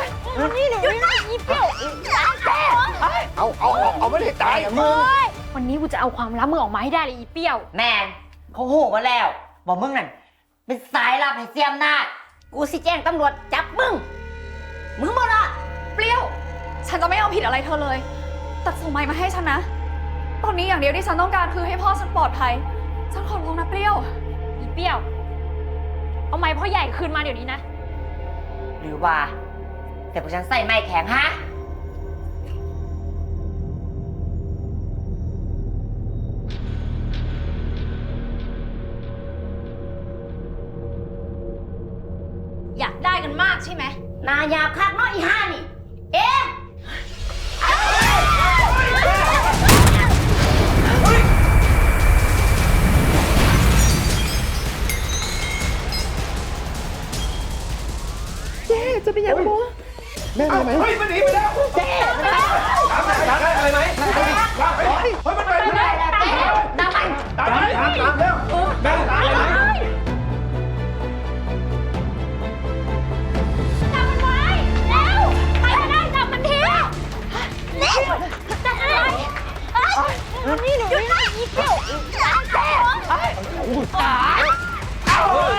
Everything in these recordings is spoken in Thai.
นี่หนูนี่นะอีเปี้ยวเอาเอาเอาเอาไม่ได้ตายมึงวันนี้กูจะเอาความลับมึงออกมาให้ได้เลยอีเปี้ยว แมนเขาโหมาแล้ว บอกมึงนั่นเป็นสายลับให้เสียมนาจกูสิแจ้งตำรวจจับมึง มึงบ่ละเปรี้ยว ฉันจะไม่เอาผิดอะไรเธอเลยแต่ส่งไม้มาให้ฉันนะ ตอนนี้อย่างเดียวที่ฉันต้องการคือให้พ่อฉันปลอดภัย ฉันขอร้องนะเปรี้ยว อีเปี้ยว เอาไม้พ่อใหญ่คืนมาเดี๋ยวนี้นะ หรือว่า แต่พวกฉันใส่ไม้แข็งฮะ อยากได้กันมากใช่ไหม นายาบคักเนาะอีห้านี่ เอ๊ะแม่ไปไร หมเฮ้ยมันหนีไปแล้วเจ๊ตามได้อะไรไหมเฮ้ยมันไปไม่ได้ดามันตามไปตามตามแล้วแม่ตามอะไรไหมจับมันไว้แล้วไปไม่ได้จับมันทีนี่จับมันไว้เอ้ยนี่หนูนี่นะอีเปรี้ยวเจ๊เอา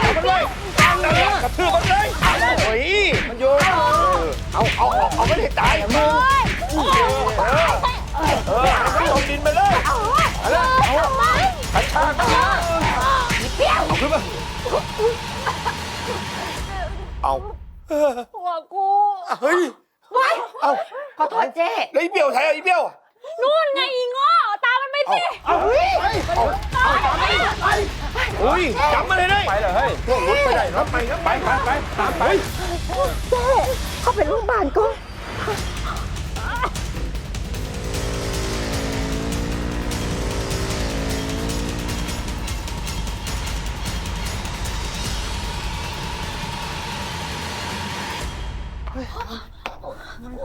มันเลยกระทืบมัน เอาเอาเอาเอาไม่ได้ตายมึงเออเออลงดินไปเลยเอาละเอาขันชาขันชาเอาขึ้นมาเอาหัวกูเฮ้ยเอาขอโทษเจ้แล้วไอ้เบี้ยวใช่ไอ้เบี้ยวนู่นไงอีง้อตามมันไปสิเอาเฮ้ยเอาเอาไปเฮ้ยจับมาเลยเลยไปเลยเฮ้ยพวกรถไปไหนรถไปไปไปไปตามไปเข้า ไปโรงพยาบาลก็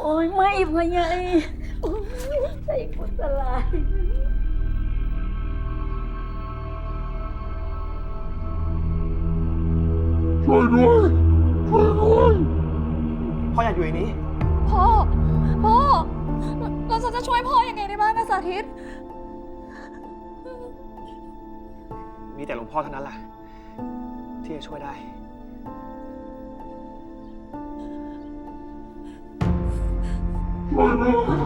โอ้ยไม่พ่อใหญ่ใจกูสลาย พ่ออยากอยู่ในนี้ พ่อ พ่อแล้วฉันจะช่วยพ่อยังไงได้บ้างนะสาธิต มีแต่หลวงพ่อเท่านั้นแหละ ที่จะช่วยได้ Bye.